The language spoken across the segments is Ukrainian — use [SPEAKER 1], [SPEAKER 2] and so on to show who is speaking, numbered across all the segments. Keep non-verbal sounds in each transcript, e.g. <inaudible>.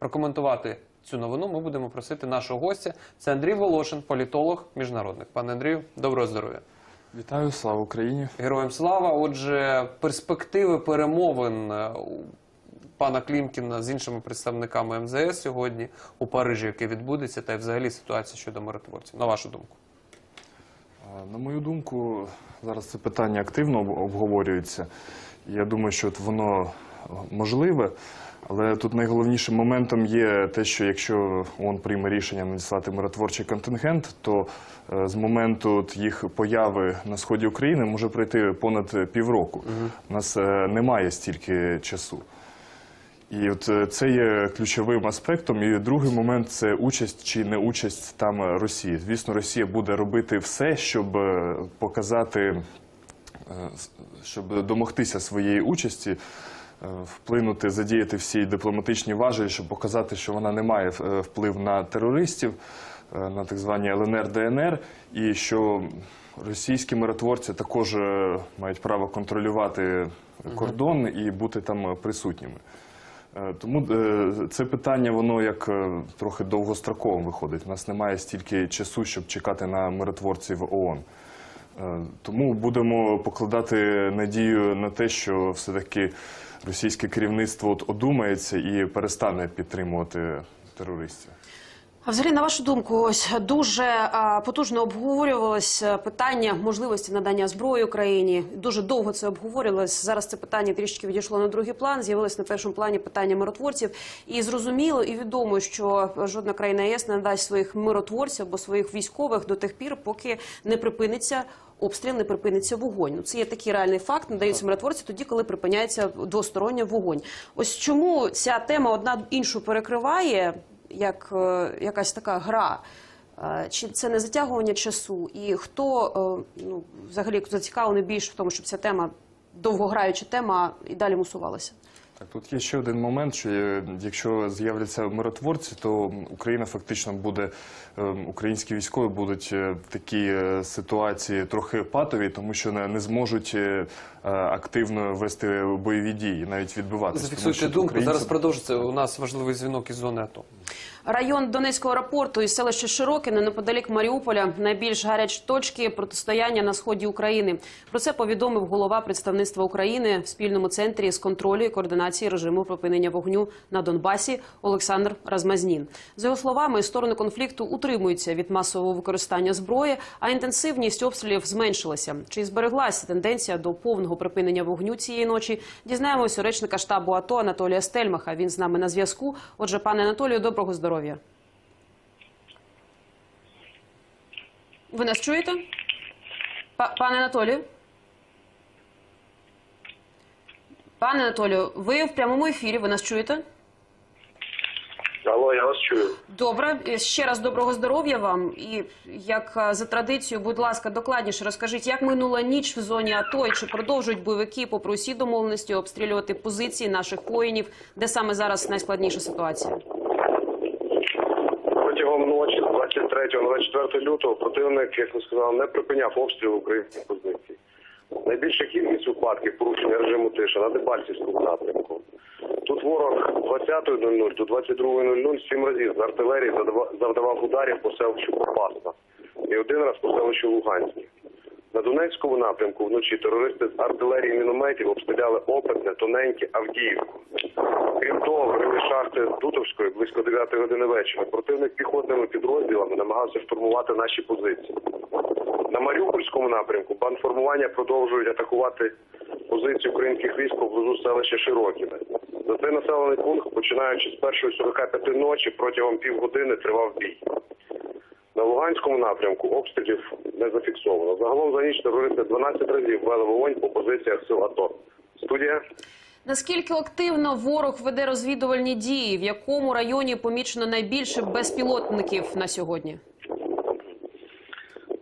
[SPEAKER 1] Прокоментувати цю новину ми будемо просити нашого гостя. Це Андрій Волошин, політолог, міжнародник. Пане Андрію, доброго здоров'я.
[SPEAKER 2] Вітаю, слава Україні.
[SPEAKER 1] Героям слава. Отже, перспективи перемовин е, пана Клімкіна з іншими представниками МЗС сьогодні у Парижі, яке відбудеться, та й взагалі ситуація щодо миротворців. На вашу думку.
[SPEAKER 2] На мою думку, зараз це питання активно обговорюється. Я думаю, що воно е, можливе, але тут найголовнішим моментом є те, що якщо ООН прийме рішення надіслати миротворчий контингент, то е, з моменту їх появи на сході України може пройти понад півроку. У нас е, немає стільки часу. І от е, це є ключовим аспектом. І другий момент це участь чи не участь там Росії. Звісно, Росія буде робити все, щоб показати, щоб домогтися своєї участі, вплинути, задіяти всі дипломатичні важелі, щоб показати, що вона не має е, вплив на терористів, е, на так звані ЛНР, ДНР, і що російські миротворці також е, мають право контролювати кордон і бути там присутніми. Е, Тому е, це питання, воно як е, трохи довгостроковим виходить. У нас немає стільки часу, щоб чекати на миротворців ООН. Е, Тому будемо покладати надію на те, що все-таки російське керівництво от одумається і перестане підтримувати терористів.
[SPEAKER 3] А взагалі, на вашу думку, ось дуже а, потужно обговорювалось е, питання можливості надання зброї Україні. Дуже довго це обговорювалось. Зараз це питання трішки відійшло на другий план. З'явилось на першому плані питання миротворців. І зрозуміло і відомо, що жодна країна ЄС не надасть своїх миротворців або своїх військових до тих пір, поки не припиниться. Обстріл не припиниться вогонь. Ну, це є такий реальний факт. Надаються миротворці тоді, коли припиняється двосторонній вогонь. Ось чому ця тема одна іншу перекриває, як е, якась така гра. Е, Чи це не затягування часу? І хто е, ну, взагалі зацікавлений більш в тому, щоб ця тема, довгограюча тема, і далі мусувалася?
[SPEAKER 2] Так, тут є ще один момент, що якщо з'являться миротворці, то Україна фактично буде, е, українські військові будуть е, в такій е, ситуації трохи патові, тому що не, не зможуть активно вести бойові дії, навіть відбиватися.
[SPEAKER 1] Зафіксуйте думку.
[SPEAKER 2] українці-
[SPEAKER 1] Зараз продовжиться. У нас важливий дзвінок із зони АТО.
[SPEAKER 3] Район Донецького аеропорту і селище Широкине неподалік Маріуполя найбільш гарячі точки протистояння на сході України. Про це повідомив голова представництва України в спільному центрі з контролю і координації режиму припинення вогню на Донбасі Олександр Размазнін. За його словами, сторони конфлікту утримуються від масового використання зброї, а інтенсивність обстрілів зменшилася. Чи збереглася тенденція до повного припинення вогню цієї ночі? Дізнаємось у речника штабу АТО Анатолія Стельмаха. Він з нами на зв'язку. Отже, пане Анатолію, доброго здоров'я. Ви нас чуєте? Па- Пане Анатолію? Пане Анатолію, ви в прямому ефірі, ви нас чуєте?
[SPEAKER 4] Алло, я вас чую.
[SPEAKER 3] Добре, ще раз доброго здоров'я вам. І як е, за традицією, будь ласка, докладніше розкажіть, як минула ніч в зоні АТО і чи продовжують бойовики, попри усі домовленості, обстрілювати позиції наших воїнів, де саме зараз найскладніша ситуація?
[SPEAKER 4] 23-24 лютого противник, як ви сказали, не припиняв обстріл українських позицій. Найбільша кількість випадків порушення режиму тиша на Дебальцівському напрямку. Тут ворог 20.00 до 22.00 сім разів з артилерії завдавав ударів по селищу Попасна і один раз по селищу Луганській. На Донецькому напрямку вночі терористи з артилерії мінометів обстріляли опитне, тоненьке Авдіївку. Крім того, вирили шахти з Дутовської близько 9 години вечора. Противник піхотними підрозділами намагався штурмувати наші позиції. На Маріупольському напрямку бандформування продовжують атакувати позиції українських військ поблизу селища Широкіне. За цей населений пункт, починаючи з 1.45 ночі, протягом півгодини тривав бій. На Луганському напрямку обстрілів не зафіксовано. Загалом за ніч терористи 12 разів вели вогонь по позиціях сил АТО. Студія.
[SPEAKER 3] Наскільки активно ворог веде розвідувальні дії? В якому районі помічено найбільше безпілотників на сьогодні?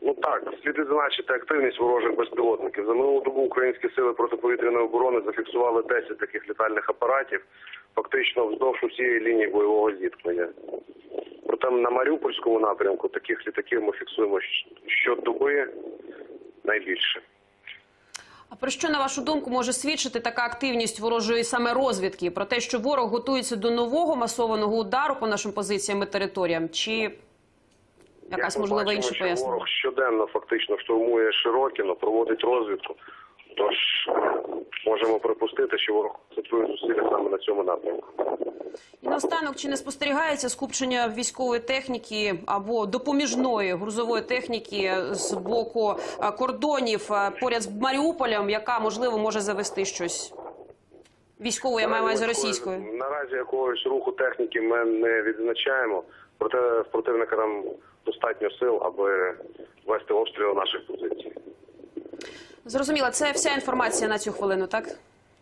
[SPEAKER 4] Ну так, слід відзначити активність ворожих безпілотників. За минулу добу українські сили протиповітряної оборони зафіксували 10 таких літальних апаратів, фактично вздовж усієї лінії бойового зіткнення. Проте на Маріупольському напрямку таких літаків ми фіксуємо щодоби найбільше.
[SPEAKER 3] А про що, на вашу думку, може свідчити така активність ворожої саме розвідки? Про те, що ворог готується до нового масованого удару по нашим позиціям і територіям? Чи якась, можливо, інше пояснення?
[SPEAKER 4] Ворог щоденно фактично штурмує Широкіно, проводить розвідку. Тож можемо припустити, що ворог концентрує зусилля саме на цьому напрямку.
[SPEAKER 3] І наостанок, чи не спостерігається скупчення військової техніки або допоміжної грузової техніки з боку е, кордонів е, поряд з Маріуполем, яка можливо може завести щось військовою, я маю увазі російською?
[SPEAKER 4] Наразі якогось руху техніки ми не відзначаємо, проте в противника там достатньо сил, аби вести обстріли наших позицій.
[SPEAKER 3] Зрозуміло, це вся інформація на цю хвилину, так?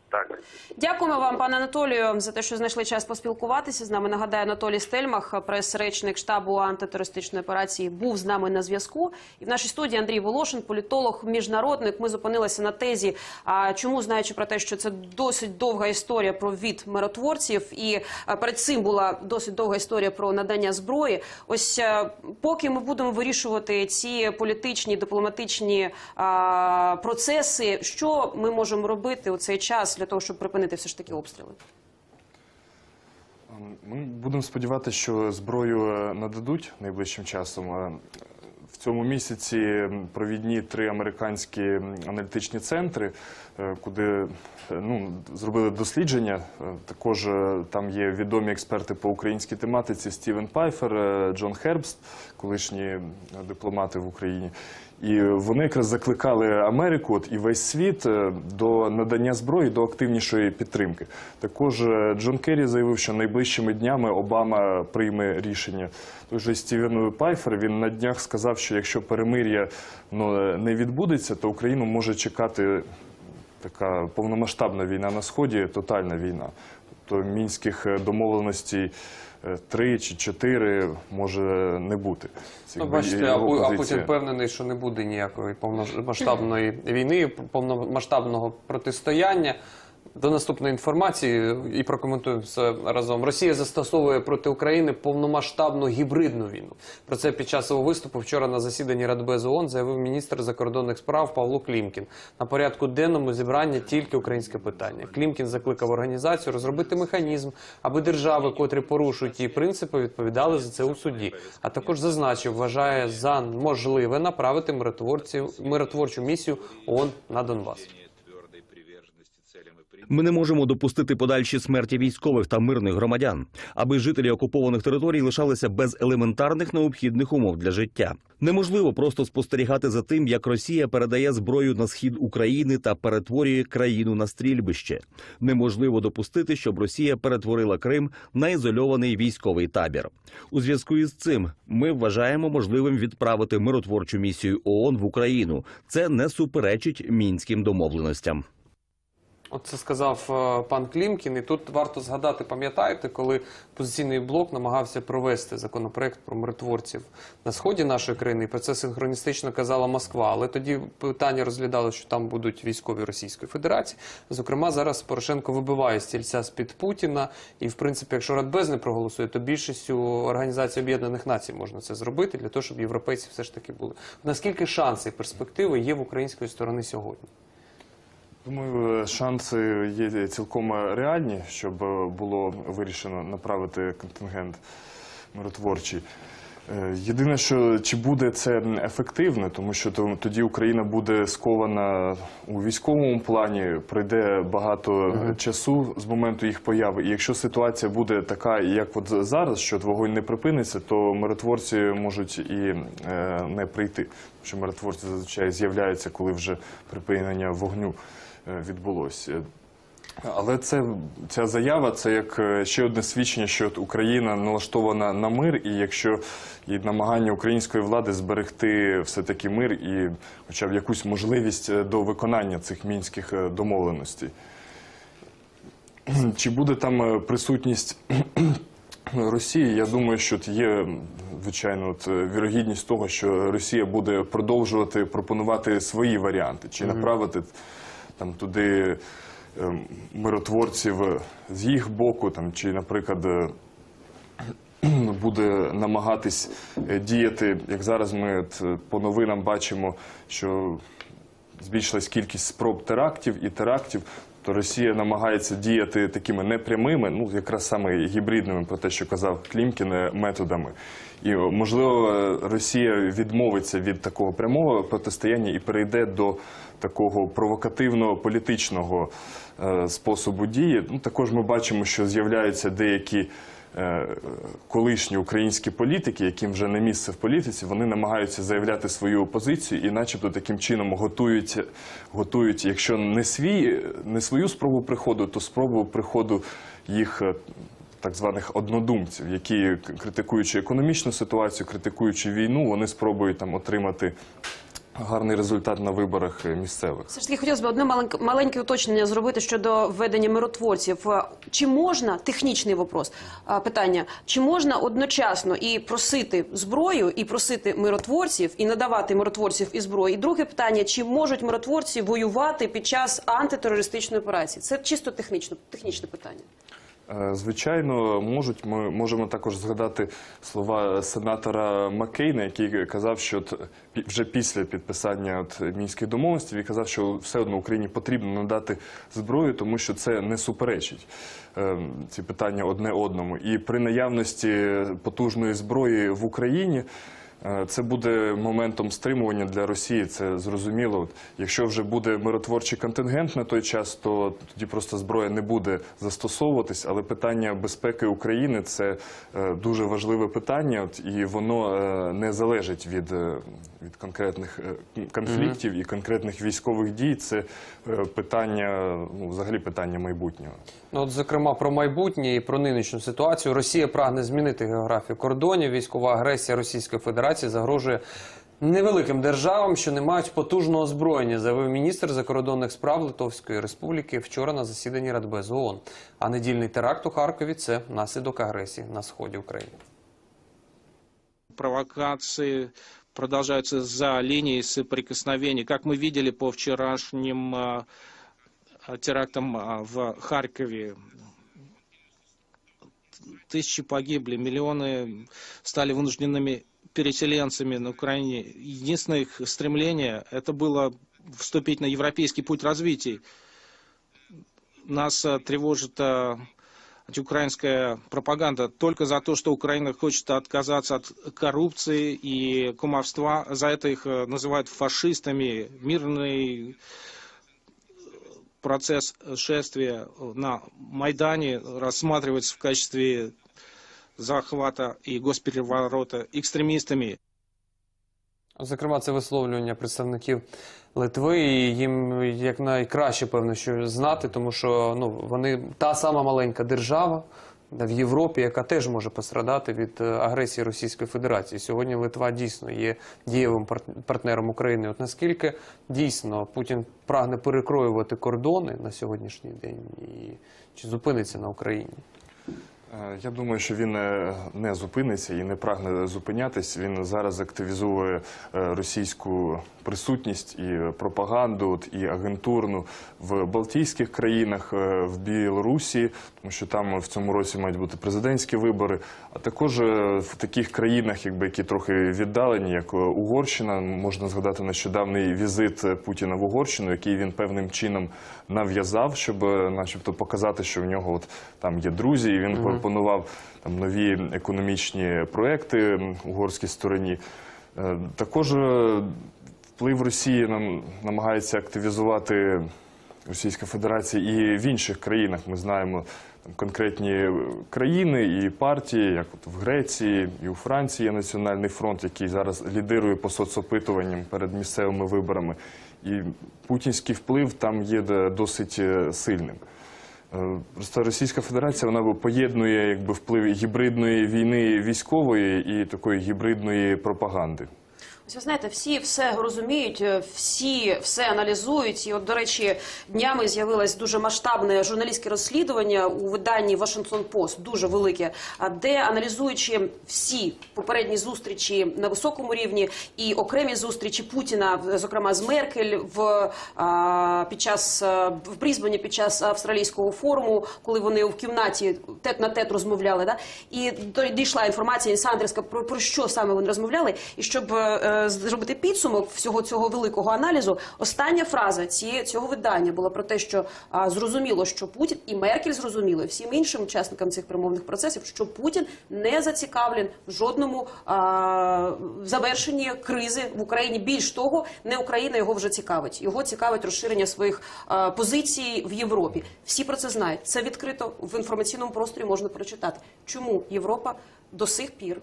[SPEAKER 4] Так.
[SPEAKER 3] Дякуємо вам, пане Анатолію, за те, що знайшли час поспілкуватися з нами. Нагадаю, Анатолій Стельмах, прес-речник штабу антитерористичної операції, був з нами на зв'язку. І в нашій студії Андрій Волошин, політолог, міжнародник. Ми зупинилися на тезі, а чому знаючи про те, що це досить довга історія про від миротворців, і перед цим була досить довга історія про надання зброї. Ось поки ми будемо вирішувати ці політичні дипломатичні процеси, що ми можемо робити у цей час для того, щоб припинити все ж таки обстріли?
[SPEAKER 2] Ми будемо сподіватися, що зброю е, нададуть найближчим часом. Е, В цьому місяці провідні три американські аналітичні центри, е, куди ну, зробили дослідження. Також там є відомі експерти по українській тематиці Стівен Пайфер, Джон Хербст, колишні дипломати в Україні. І вони якраз закликали Америку от, і весь світ е, до надання зброї, до активнішої підтримки. Також е, Джон Керрі заявив, що найближчими днями Обама прийме рішення. Той же Стівен Пайфер він на днях сказав, що якщо перемир'я ну, не відбудеться, то Україну може чекати така повномасштабна війна на сході, тотальна війна. Тобто мінських е, домовленостей е, три чи чотири може не бути. Це
[SPEAKER 1] Ну, бачите, а, а. Путін впевнений, що не буде ніякої повномасштабної війни, повномасштабного протистояння. До наступної інформації і прокоментуємо все разом. Росія застосовує проти України повномасштабну гібридну війну. Про це під час свого виступу вчора на засіданні Радбезу ООН заявив міністр закордонних справ Павло Клімкін. На порядку денному зібрання тільки українське питання. Клімкін закликав організацію розробити механізм, аби держави, котрі порушують її принципи, відповідали за це у суді. А також зазначив, вважає за можливе направити миротворців миротворчу місію ООН на Донбас.
[SPEAKER 5] Ми не можемо допустити подальші смерті військових та мирних громадян, аби жителі окупованих територій лишалися без елементарних необхідних умов для життя. Неможливо просто спостерігати за тим, як Росія передає зброю на схід України та перетворює країну на стрільбище. Неможливо допустити, щоб Росія перетворила Крим на ізольований військовий табір. У зв'язку із цим ми вважаємо можливим відправити миротворчу місію ООН в Україну. Це не суперечить мінським домовленостям.
[SPEAKER 1] От це сказав е, пан Клімкін, і тут варто згадати, пам'ятаєте, коли позиційний блок намагався провести законопроект про миротворців на сході нашої країни, і про це синхроністично казала Москва. Але тоді питання розглядали, що там будуть військові Російської Федерації. Зокрема, зараз Порошенко вибиває стільця з під Путіна, і в принципі, якщо Радбез не проголосує, то більшістю Організації Об'єднаних Націй можна це зробити для того, щоб європейці все ж таки були. Наскільки шанси і перспективи є в української сторони сьогодні?
[SPEAKER 2] Думаю, шанси є цілком реальні, щоб е, було вирішено направити контингент миротворчий. Е, Єдине, що чи буде це ефективно, тому що тоді Україна буде скована у військовому плані, пройде багато часу з моменту їх появи. І якщо ситуація буде така, як от зараз, що вогонь не припиниться, то миротворці можуть і е, не прийти. Тому що миротворці зазвичай з'являються, коли вже припинення вогню відбулося. Але це ця заява це як е, ще одне свідчення, що Україна налаштована на мир, і якщо і намагання української влади зберегти все таки мир і хоча б якусь можливість е, до виконання цих мінських е, домовленостей. Чи буде там е, присутність <clears throat> Росії? Я думаю, що є звичайно от, е, вірогідність того, що Росія буде продовжувати пропонувати свої варіанти, чи направити там туди е, миротворців з їх боку, там чи, наприклад. е, <clears throat> Буде намагатись е, діяти, як зараз ми е, по новинам бачимо, що збільшилась кількість спроб терактів і терактів. То Росія намагається діяти такими непрямими, ну якраз саме гібридними, про те, що казав Клімкін, е, методами. І можливо, е, Росія відмовиться від такого прямого протистояння і перейде до такого провокативного політичного е, способу дії. Ну також ми бачимо, що з'являються деякі е, колишні українські політики, яким вже не місце в політиці, вони намагаються заявляти свою позицію і, начебто, таким чином готують, готують якщо не свій, не свою спробу приходу, то спробу приходу їх. е, Так званих однодумців, які критикуючи економічну ситуацію, критикуючи війну, вони спробують там отримати гарний результат на виборах е, місцевих.
[SPEAKER 3] Все ж таки хотілося б одне маленьке, маленьке уточнення зробити щодо введення миротворців. Е, Чи можна технічний вопрос питання? Чи можна одночасно і просити зброю, і просити миротворців, і надавати миротворців і зброю? І друге питання: чи можуть миротворці воювати під час антитерористичної операції? Це чисто технічно технічне питання.
[SPEAKER 2] Е, Звичайно, можуть. Ми можемо також згадати слова сенатора Маккейна, який казав, що вже після підписання от мінських домовленостей він казав, що все одно Україні потрібно надати зброю, тому що це не суперечить е, ці питання одне одному. І при наявності потужної зброї в Україні. Е, Це буде моментом стримування для Росії. Це зрозуміло. Якщо вже буде миротворчий контингент на той час, то тоді просто зброя не буде застосовуватись. Але питання безпеки України це е, дуже важливе питання, і воно е, не залежить від, від конкретних конфліктів і конкретних військових дій. Це питання, ну, взагалі питання майбутнього.
[SPEAKER 1] Ну, от, зокрема, про майбутнє і про нинішню ситуацію. Росія прагне змінити географію кордонів. Військова агресія Російської Федерації загрожує невеликим державам, що не мають потужного озброєння, заявив міністр закордонних справ Литовської Республіки вчора на засіданні Радбезу ООН. А недільний теракт у Харкові це наслідок агресії на сході України.
[SPEAKER 6] провокации продолжаются за линией соприкосновений. Как мы видели по вчерашним а, а, терактам а, в Харькове, тысячи погибли, миллионы стали вынужденными переселенцами на Украине. Единственное их стремление – это было вступить на европейский путь развития. Нас а, тревожит а, антиукраинская пропаганда только за то, что Украина хочет отказаться от коррупции и кумовства. За это их э, называют фашистами. Мирный процесс шествия на Майдане рассматривается в качестве захвата и госпереворота экстремистами.
[SPEAKER 1] Зокрема, це висловлювання представників Литви, і їм якнайкраще, певно, що знати, тому що ну, вони та сама маленька держава в Європі, яка теж може пострадати від е, агресії Російської Федерації. Сьогодні Литва дійсно є дієвим партнером України. От наскільки дійсно Путін прагне перекроювати кордони на сьогоднішній день, і чи зупиниться на Україні?
[SPEAKER 2] Е, Я думаю, що він е, не зупиниться і не прагне зупинятись. Він зараз активізує е, російську присутність і пропаганду, і агентурну в Балтійських країнах, в Білорусі, тому що там в цьому році мають бути президентські вибори, а також в таких країнах, якби які трохи віддалені, як Угорщина. Можна згадати нещодавний візит Путіна в Угорщину, який він певним чином нав'язав, щоб, начебто, показати, що в нього от там є друзі, і він пропонував там нові економічні проекти угорській стороні. Е, Також е, вплив Росії нам намагається активізувати Російська Федерація і в інших країнах. Ми знаємо там, конкретні країни і партії, як от в Греції і у Франції є Національний фронт, який зараз лідирує по соцопитуванням перед місцевими виборами. І путінський вплив там є досить е, сильним. Просто Російська Федерація вона поєднує якби вплив гібридної війни військової і такої гібридної пропаганди.
[SPEAKER 3] Ось ви знаєте, всі все розуміють, е, всі все аналізують. І от, до речі, днями з'явилось дуже масштабне журналістське розслідування у виданні Вашингтон Пост, дуже велике, де аналізуючи всі попередні зустрічі на високому рівні і окремі зустрічі Путіна, зокрема з Меркель, в під час в Брізбені під час австралійського форуму, коли вони в кімнаті тет на тет розмовляли, да і дійшла інформація інсайдерська про, про що саме вони розмовляли, і щоб е, зробити підсумок всього цього великого аналізу, остання фраза ці, цього видання була про те, що зрозуміло, що Путін і Меркель зрозуміли всім іншим учасникам цих перемовних процесів, що Путін не зацікавлен в жодному а, завершенні кризи в Україні. Більш того, не Україна його вже цікавить. Його цікавить розширення своїх позицій в Європі. Всі про це знають. Це відкрито в інформаційному просторі можна прочитати. Чому Європа до сих пір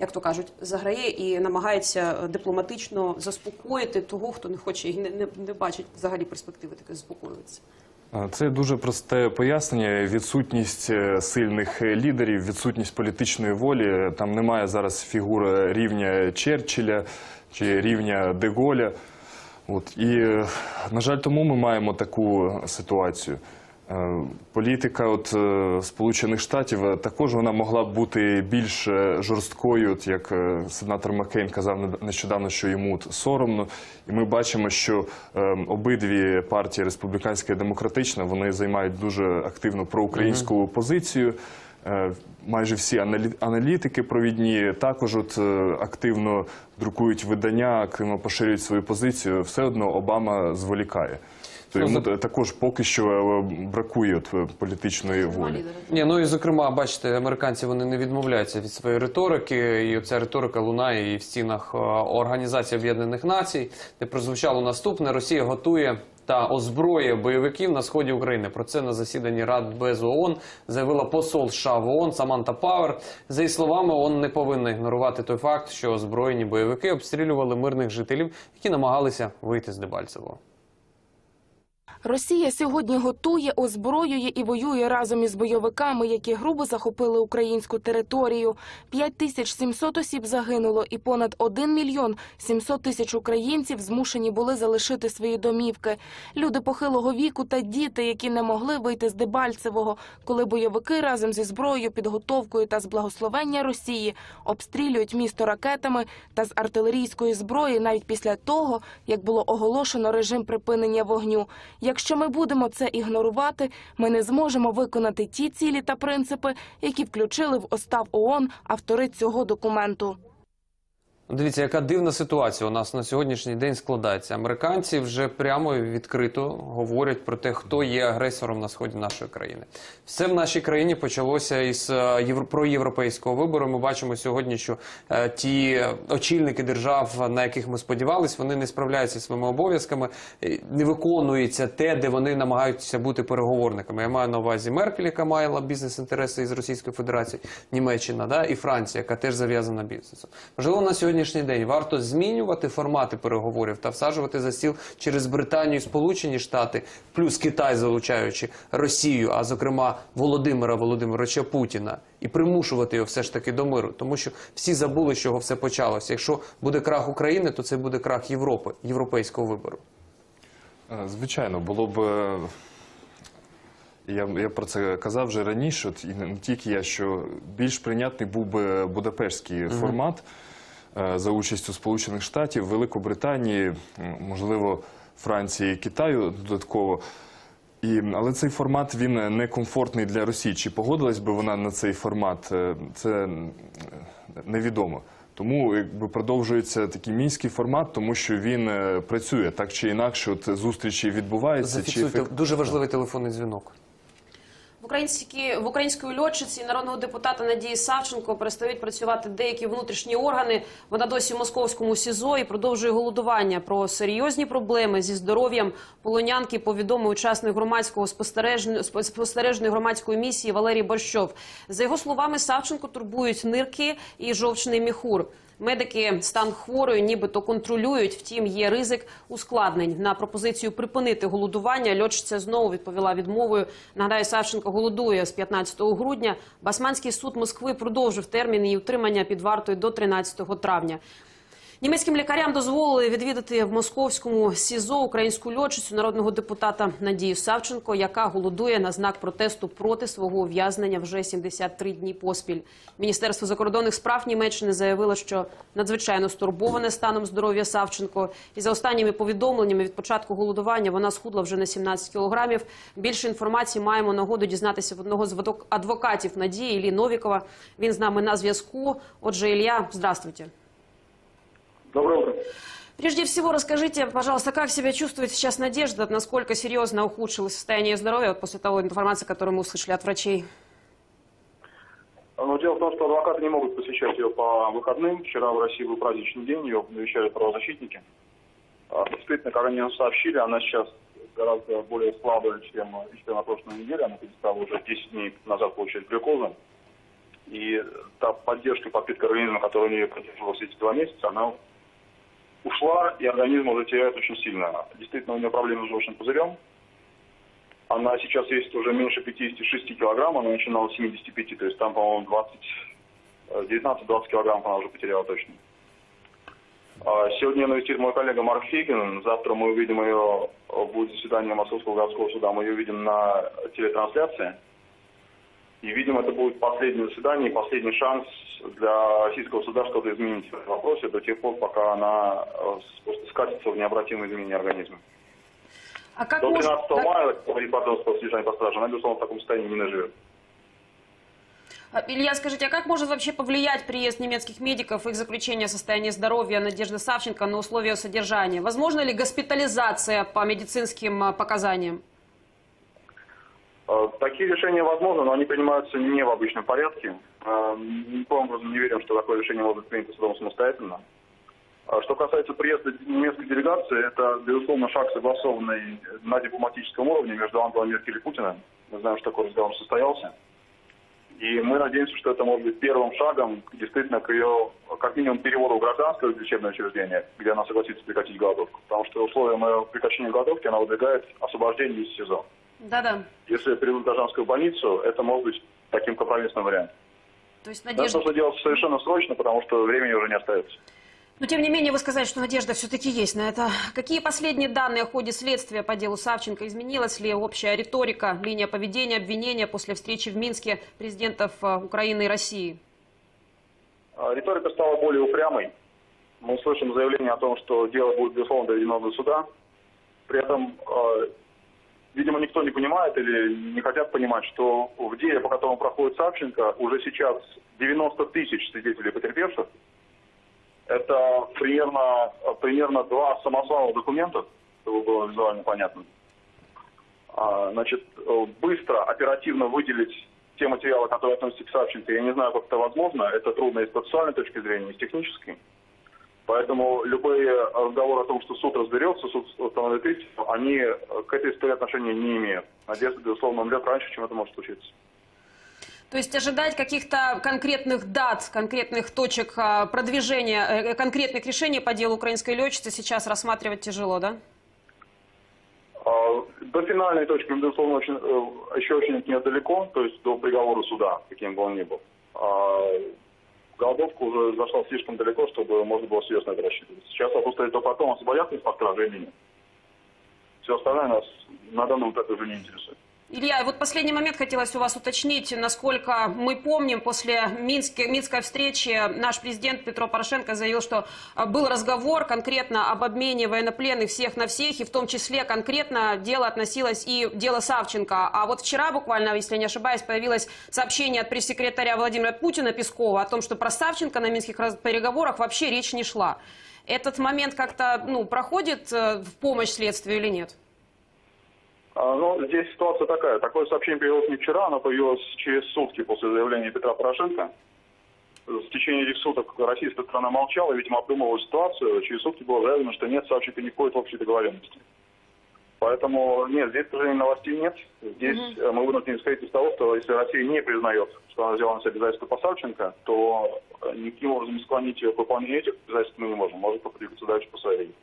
[SPEAKER 3] як то кажуть, заграє і намагається е, дипломатично заспокоїти того, хто не хоче і не, не, не бачить взагалі перспективи таке заспокоюватися.
[SPEAKER 2] Це дуже просте пояснення. Відсутність е, сильних лідерів, відсутність політичної волі. Там немає зараз фігури рівня Черчилля чи рівня Деголя. От і е, на жаль, тому ми маємо таку ситуацію. Е, Політика от е, Сполучених Штатів е, також вона могла б бути більш жорсткою, от як сенатор Маккейн казав нещодавно, що йому соромно. І ми бачимо, що е, обидві партії республіканська і демократична вони займають дуже активну проукраїнську позицію. Е, Майже всі аналі- аналітики провідні також от активно друкують видання, активно поширюють свою позицію. Все одно Обама зволікає. То йому
[SPEAKER 1] за-
[SPEAKER 2] також поки що е, бракує от, е, політичної волі.
[SPEAKER 1] Ні, ну і зокрема, бачите, американці вони не відмовляються від своєї риторики, і ця риторика лунає і в стінах е, Організації Об'єднаних Націй, де прозвучало наступне: Росія готує. Та озброює бойовиків на сході України. Про це на засіданні Радбезу ООН заявила посол США в ООН Саманта Пауер. За її словами, ООН не повинна ігнорувати той факт, що озброєні бойовики обстрілювали мирних жителів, які намагалися вийти з Дебальцевого.
[SPEAKER 7] Росія сьогодні готує, озброює і воює разом із бойовиками, які грубо захопили українську територію. 5700 осіб загинуло, і понад 1 мільйон 700 тисяч українців змушені були залишити свої домівки. Люди похилого віку та діти, які не могли вийти з Дебальцевого, коли бойовики разом зі зброєю, підготовкою та з благословення Росії обстрілюють місто ракетами та з артилерійської зброї навіть після того, як було оголошено режим припинення вогню. Якщо ми будемо це ігнорувати, ми не зможемо виконати ті цілі та принципи, які включили в Остав ООН автори цього документу.
[SPEAKER 1] Дивіться, яка дивна ситуація у нас на сьогоднішній день складається. Американці вже прямо і відкрито говорять про те, хто є агресором на сході нашої країни. Все в нашій країні почалося із е, проєвропейського вибору. Ми бачимо сьогодні, що е, ті очільники держав, на яких ми сподівались, вони не справляються зі своїми обов'язками, не виконується те, де вони намагаються бути переговорниками. Я маю на увазі Меркель, яка мала бізнес-інтереси із Російської Федерації, Німеччина, да, і Франція, яка теж зав'язана бізнесом. Можливо, на сьогоднішній день варто змінювати формати переговорів та всаджувати за стіл через Британію і Сполучені Штати, плюс Китай, залучаючи Росію, а зокрема Володимира Володимировича Путіна, і примушувати його все ж таки до миру, тому що всі забули, з чого все почалося. Якщо буде крах України, то це буде крах Європи, європейського вибору.
[SPEAKER 2] Е, Звичайно, було б. е, Я, я про це казав вже раніше, і не тільки я, що більш прийнятний був би Будапештський формат е, за участю Сполучених Штатів, Великобританії, можливо, Франції, Китаю додатково. І, але цей формат він не комфортний для Росії. Чи погодилась би вона на цей формат? Е, Це невідомо. Тому якби продовжується такий мінський формат, тому що він е, працює так чи інакше. От зустрічі відбуваються. Чи ефект...
[SPEAKER 1] дуже важливий телефонний дзвінок.
[SPEAKER 3] В українській в української льотчиці народного депутата Надії Савченко перестають працювати деякі внутрішні органи. Вона досі в московському СІЗО і продовжує голодування. Про серйозні проблеми зі здоров'ям полонянки повідомив учасник громадського спостережної спостережної громадської місії Валерій Борщов. За його словами, Савченко турбують нирки і жовчний міхур. Медики стан хворої нібито контролюють, втім є ризик ускладнень. На пропозицію припинити голодування льотчиця знову відповіла відмовою. Нагадаю, Савченко голодує з 15 грудня. Басманський суд Москви продовжив термін її утримання під вартою до 13 травня. Німецьким лікарям дозволили відвідати в московському СІЗО українську льотчицю народного депутата Надію Савченко, яка голодує на знак протесту проти свого ув'язнення вже 73 дні поспіль. Міністерство закордонних справ Німеччини заявило, що надзвичайно стурбоване станом здоров'я Савченко. І за останніми повідомленнями від початку голодування вона схудла вже на 17 кілограмів. Більше інформації маємо нагоду дізнатися в одного з адвок- адвокатів Надії Іллі Новікова. Він з нами на зв'язку. Отже, Ілля, здравствуйте.
[SPEAKER 8] Доброе утро.
[SPEAKER 3] Прежде всего, расскажите, пожалуйста, как себя чувствует сейчас Надежда, насколько серьезно ухудшилось состояние здоровья вот после того информации, которую мы услышали от врачей?
[SPEAKER 8] Но дело в том, что адвокаты не могут посещать ее по выходным. Вчера в России был праздничный день, ее навещали правозащитники. А, Действительно, как они сообщили, она сейчас гораздо более слабая, чем, чем на прошлой неделе. Она перестала уже 10 дней назад получать глюкозу. И та поддержка, подпитка организма, которая у нее продерживалась эти два месяца, она ушла, и организм уже теряет очень сильно. Действительно, у нее проблемы с желчным пузырем. Она сейчас весит уже меньше 56 килограмм, она начинала с 75, то есть там, по-моему, 20, э, 19-20 килограмм она уже потеряла точно. А Сегодня ее навестит мой коллега Марк Фейгин. Завтра мы увидим ее, будет заседание Московского городского суда, мы ее увидим на телетрансляции. И, видимо, это будет последнее заседание и последний шанс для российского суда что-то изменить в этом вопросе до тех пор, пока она э, просто скатится в необратимые изменения организма.
[SPEAKER 3] А как
[SPEAKER 8] До
[SPEAKER 3] может-
[SPEAKER 8] 13
[SPEAKER 3] как-
[SPEAKER 8] мая, по по содержанию по страже, она, безусловно, в таком состоянии не наживет.
[SPEAKER 3] А, Илья, скажите, а как может вообще повлиять приезд немецких медиков, их заключение о состоянии здоровья Надежды Савченко на условия содержания? Возможно ли госпитализация по медицинским а, показаниям?
[SPEAKER 8] Э, Такие решения возможны, но они принимаются не в обычном порядке. Э, Никаким образом не верим, что такое решение может быть принято судом самостоятельно. А Что касается приезда немецкой делегации, это, безусловно, шаг, согласованный на дипломатическом уровне между Ангелой Меркель и Путиным. Мы знаем, что такой разговор состоялся. И мы надеемся, что это может быть первым шагом действительно к ее, как минимум, переводу в гражданское лечебное учреждение, где она согласится прекратить голодовку. Потому что условием ее прекращения голодовки она выдвигает освобождение из СИЗО.
[SPEAKER 3] Да-да.
[SPEAKER 8] Если переведут в гражданскую больницу, это может быть таким компромиссным вариантом.
[SPEAKER 3] То есть
[SPEAKER 8] Это
[SPEAKER 3] Надежда...
[SPEAKER 8] нужно делать совершенно срочно, потому что времени уже не остается.
[SPEAKER 3] Но тем не менее вы сказали, что надежда все-таки есть на это. Какие последние данные о ходе следствия по делу Савченко? Изменилась ли общая риторика, линия поведения, обвинения после встречи в Минске президентов э, Украины и России?
[SPEAKER 8] А, Риторика стала более упрямой. Мы слышим заявление о том, что дело будет, безусловно, доведено до суда. При этом, э, видимо, никто не понимает или не хотят понимать, что в деле, по которому проходит Савченко, уже сейчас 90 тысяч свидетелей потерпевших. Это примерно, примерно два самосвала документов, чтобы было визуально понятно. А, Значит, быстро, оперативно выделить те материалы, которые относятся к Савченко, я не знаю, как это возможно. Это трудно и с процессуальной точки зрения, и с технической. Поэтому любые разговоры о том, что суд разберется, суд установит истину, они э, к этой истории отношения не имеют. Надежда, безусловно, умрет раньше, чем это может случиться.
[SPEAKER 3] То есть ожидать каких-то конкретных дат, конкретных точек а, продвижения, э, конкретных решений по делу украинской летчицы сейчас рассматривать тяжело, да?
[SPEAKER 8] А, До финальной точки, безусловно, очень, э, еще очень от нее далеко, то есть до приговора суда, каким бы он ни был. А голодовка уже зашла слишком далеко, чтобы можно было серьезно это рассчитывать. Сейчас вопрос стоит только о том, освободят ли из под стражи или нет. Все остальное нас на данном этапе уже не интересует.
[SPEAKER 3] Илья, вот последний момент хотелось у вас уточнить, насколько мы помним, после Минской, Минской встречи наш президент Петро Порошенко заявил, что а, был разговор конкретно об обмене военнопленных всех на всех, и в том числе конкретно дело относилось и дело Савченко. А вот вчера буквально, если я не ошибаюсь, появилось сообщение от пресс-секретаря Владимира Путина Пескова о том, что про Савченко на минских переговорах вообще речь не шла. Этот момент как-то ну, проходит э, в помощь следствию или нет?
[SPEAKER 8] А, Ну, здесь ситуация такая. Такое сообщение появилось не вчера, оно появилось через сутки после заявления Петра Порошенко. В течение этих суток российская сторона молчала, видимо, обдумывала ситуацию. Через сутки было заявлено, что нет, Савченко не входит в общей договоренности. Поэтому нет, здесь, к сожалению, новостей нет. Здесь э, мы вынуждены исходить из того, что если Россия не признает, что она взяла на себя обязательства по Савченко, то э, никаким образом склонить ее к выполнению этих обязательств мы не можем. Может продвигаться дальше по своей линии.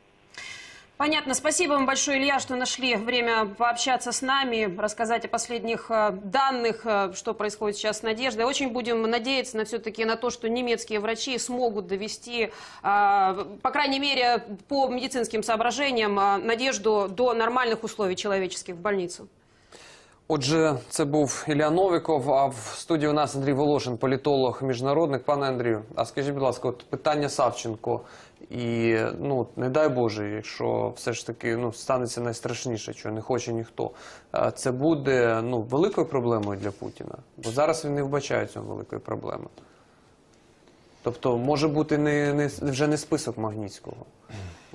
[SPEAKER 3] Понятно. Спасибо вам большое, Илья, что нашли время пообщаться с нами, рассказать о последних э, данных, э, что происходит сейчас с Надеждой. Очень будем надеяться на все-таки на то, что немецкие врачи смогут довести, э, по крайней мере, по медицинским соображениям, э, Надежду до нормальных условий человеческих в больницу.
[SPEAKER 1] Отже, це був Ілля Новіков. А в студії у нас Андрій Волошин, політолог, міжнародник. Пане Андрію, а скажіть, будь ласка, от питання Савченко. І ну не дай Боже, якщо все ж таки ну станеться найстрашніше, що не хоче ніхто. Це буде ну великою проблемою для Путіна, бо зараз він не вбачає цього великої проблеми. Тобто може бути не, не вже не список Магнітського.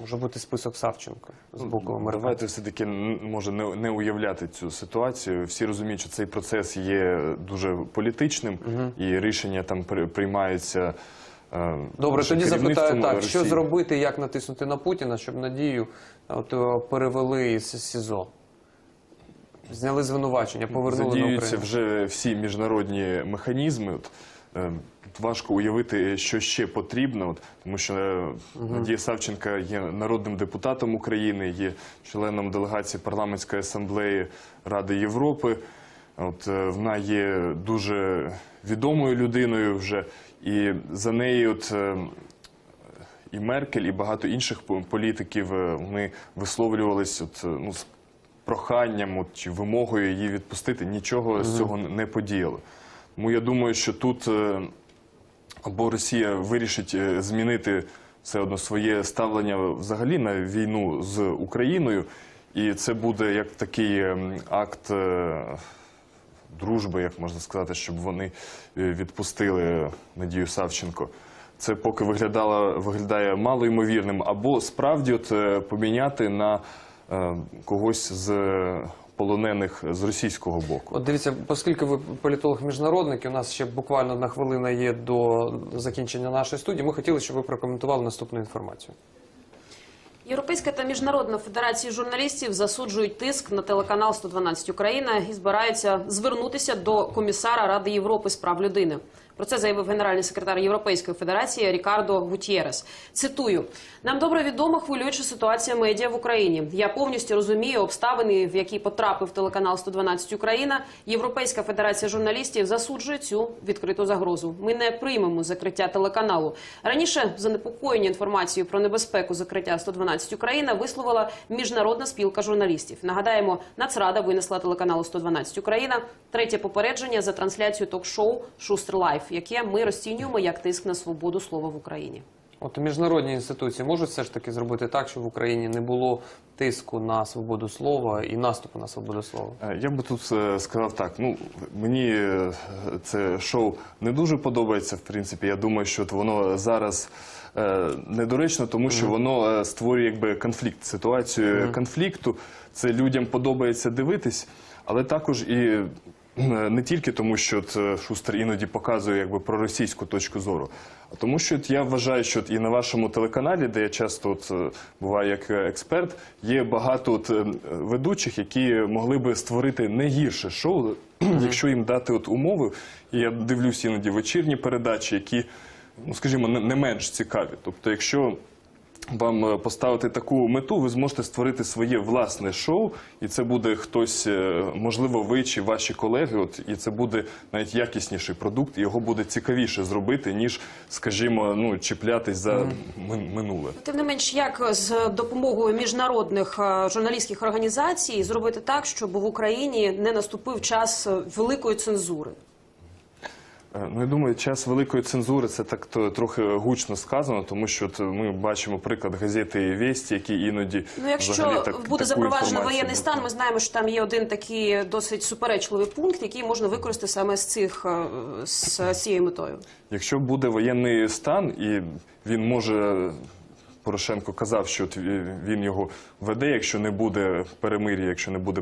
[SPEAKER 1] Може бути список Савченко з боку
[SPEAKER 2] Ну,
[SPEAKER 1] американців.
[SPEAKER 2] Давайте все-таки може не, не уявляти цю ситуацію. Всі розуміють, що цей процес є дуже політичним, і рішення там при- приймаються. е,
[SPEAKER 1] Добре, тоді запитаю так: що зробити, як натиснути на Путіна, щоб Надію от, е, перевели із СІЗО? Зняли звинувачення, повернули на Україну.
[SPEAKER 2] вже всі міжнародні механізми. От, е, тут важко уявити, що ще потрібно, от, тому що е, Надія Савченка є народним депутатом України, є членом делегації парламентської асамблеї Ради Європи. От е, вона є дуже відомою людиною вже, і за нею от. е, і Меркель, і багато інших політиків вони висловлювались от, е, ну, з проханням от, чи вимогою її відпустити. Нічого з цього не подіяли. Тому я думаю, що тут або Росія вирішить е, змінити все одно своє ставлення взагалі на війну з Україною, і це буде як такий ем, акт. е, дружби, як можна сказати, щоб вони е, відпустили Надію Савченко. Це поки виглядало, виглядає малоймовірним, або справді от, поміняти на е, когось з полонених з російського боку.
[SPEAKER 1] От дивіться, оскільки ви політолог-міжнародник, і у нас ще буквально одна хвилина є до закінчення нашої студії, ми хотіли, щоб ви прокоментували наступну інформацію.
[SPEAKER 3] Європейська та міжнародна федерації журналістів засуджують тиск на телеканал 112 Україна і збираються звернутися до комісара Ради Європи з прав людини. Про це заявив генеральний секретар Європейської федерації Рікардо Гутєрес. Цитую: нам добре відома хвилююча ситуація медіа в Україні. Я повністю розумію обставини, в які потрапив телеканал 112 Україна. Європейська федерація журналістів засуджує цю відкриту загрозу. Ми не приймемо закриття телеканалу. Раніше занепокоєння інформацією про небезпеку закриття 112 Україна висловила міжнародна спілка журналістів. Нагадаємо, Нацрада винесла телеканалу 112 Україна третє попередження за трансляцію ток-шоу Шустер Лайф, яке ми розцінюємо як тиск на свободу слова в Україні.
[SPEAKER 1] От міжнародні інституції можуть все ж таки зробити так, щоб в Україні не було тиску на свободу слова і наступу на свободу слова.
[SPEAKER 2] Е, Я би тут е, сказав так. Ну мені е, це шоу не дуже подобається. В принципі, я думаю, що воно зараз недоречно, тому що воно створює якби конфлікт, ситуацію конфлікту. Це людям подобається дивитись, але також і. Е, Не тільки тому, що от, е, Шустер іноді показує якби проросійську точку зору, а тому, що от я вважаю, що і на вашому телеканалі, де я часто от, е, буваю як е, експерт, є багато от, ведучих, які могли би створити не гірше шоу, якщо їм дати от умови. І я дивлюсь іноді вечірні передачі, які, ну скажімо, не менш цікаві. Тобто, якщо вам е, поставити таку мету, ви зможете створити своє власне шоу, і це буде хтось, е, можливо, ви чи ваші колеги. От і це буде навіть якісніший продукт, і його буде цікавіше зробити, ніж, скажімо, ну чіплятись за мин- минуле.
[SPEAKER 3] Тим не менш, як з допомогою міжнародних е, журналістських організацій зробити так, щоб в Україні не наступив час великої цензури.
[SPEAKER 2] Е, Ну, я думаю, час великої цензури це так то трохи гучно сказано, тому що от ми бачимо приклад газети «Вєсті», які іноді
[SPEAKER 3] Ну, якщо
[SPEAKER 2] взагалі так,
[SPEAKER 3] буде запроваджено воєнний стан, ми знаємо, що там є один такий досить суперечливий пункт, який можна використати саме з цих е, з цією метою.
[SPEAKER 2] Якщо буде воєнний стан, і він може. Порошенко казав, що він його веде, якщо не буде перемир'я, якщо не буде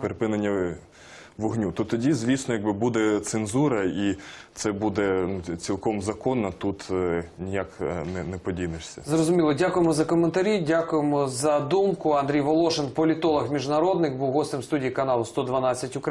[SPEAKER 2] припинення вогню, то тоді, звісно, якби буде цензура, і це буде ну, цілком законно. Тут е, ніяк е, не, не подінешся.
[SPEAKER 1] Зрозуміло, дякуємо за коментарі, дякуємо за думку. Андрій Волошин, політолог міжнародник, був гостем студії каналу 112 Україна.